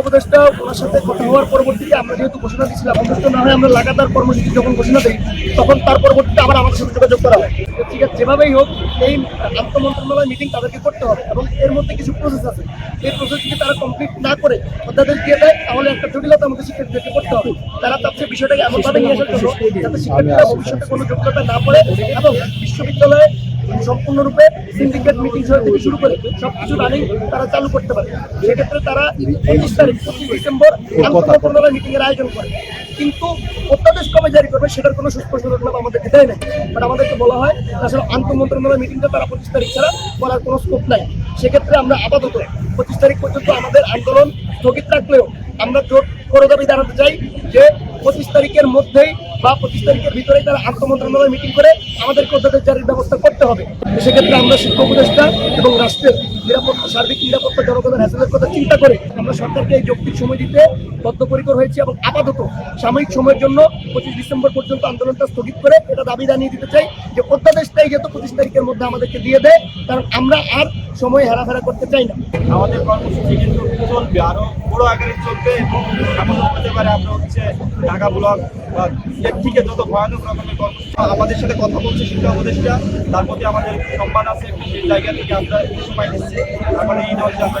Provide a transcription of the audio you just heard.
উপদেষ্টা ওনার সাথে কথা হওয়ার পরবর্তীতে আমরা যেহেতু ঘোষণা দিয়েছিলাম অন্তত না হয় আমরা লাগাতার কর্মসূচি যখন ঘোষণা দিই, তখন তার পরবর্তীতে আবার আমাদের সাথে যোগাযোগ করা হয়। ঠিক আছে, যেভাবেই হোক, এই আন্তঃমন্ত্রণালয় মিটিং তাদেরকে করতে হবে এবং এর মধ্যে কিছু প্রসেস আছে। এই প্রসেস তারা কমপ্লিট না করে, অধ্যাদেশ দিয়ে দেয়, তাহলে একটা জটিলতা আমাদের শিক্ষার্থীদেরকে করতে হবে। তারা চাচ্ছে বিষয়টাকে এমনভাবে নিয়ে আসার জন্য যাতে শিক্ষার্থীরা ভবিষ্যতে কোনো যোগ্যতা না পড়ে এবং বিশ্ববিদ্যালয়ে সম্পূর্ণরূপে সিন্ডিকেট মিটিং থেকে শুরু করে সবকিছু রানিং তারা চালু করতে পারে। সেক্ষেত্রে তারা পঁচিশ তারিখ পঁচিশ ডিসেম্বর আন্তঃমন্ত্রণালয় মিটিং এর আয়োজন করে। কিন্তু অত্যাদেশ কবে জারি করবে সেটার কোনো সুস্পষ্ট রোডম্যাপ আমাদেরকে দেয় নাই। বাট আমাদেরকে বলা হয় আসলে আন্তঃমন্ত্রণালয় মিটিংটা তারা পঁচিশ তারিখ ছাড়া করার কোনো স্কোপ নাই। সেক্ষেত্রে আমরা আপাতত পঁচিশ তারিখ পর্যন্ত আমাদের আন্দোলন স্থগিত রাখলেও আমরা জোট করে দাবি জানাতে চাই যে পঁচিশ তারিখের মধ্যেই বা পঁচিশ তারিখের ভিতরেই তারা আন্তঃমন্ত্রণালয় মিটিং করে আমাদেরকে অধ্যাদেশ জারির ব্যবস্থা করতে হবে। সেক্ষেত্রে আমরা শিক্ষা উপদেষ্টা এবং রাষ্ট্রের নিরাপত্তা, সার্বিক নিরাপত্তা জনগণের হ্যাসেলের কথা চিন্তা করে আমরা সরকারকে এই যৌক্তিক সময় দিতে বদ্ধপরিকর হয়েছি এবং আপাতত সাময়িক সময়ের জন্য পঁচিশ ডিসেম্বর পর্যন্ত আন্দোলনটা স্থগিত করে এটা দাবি জানিয়ে দিতে চাই যে অধ্যাদেশটাই যেহেতু পঁচিশ তারিখের মধ্যে আমাদেরকে দিয়ে দেয়, কারণ আমরা আর সময় হেরাফেরা করতে চাই না। আমাদের কর্মসূচি কিন্তু চলবে, আরও বড় আকারে চলবে এবং এমন হতে পারে আমরা হচ্ছে ঢাকা ব্লক বা এর থেকে যত ভয়ানক রকমের কর্মসূচি, আমাদের সাথে কথা বলছে শিক্ষা উপদেষ্টা, তার প্রতি আমাদের সম্মান আছে জায়গা থেকে আমরা সময় নিচ্ছি। তারপরে এই দলটা আমরা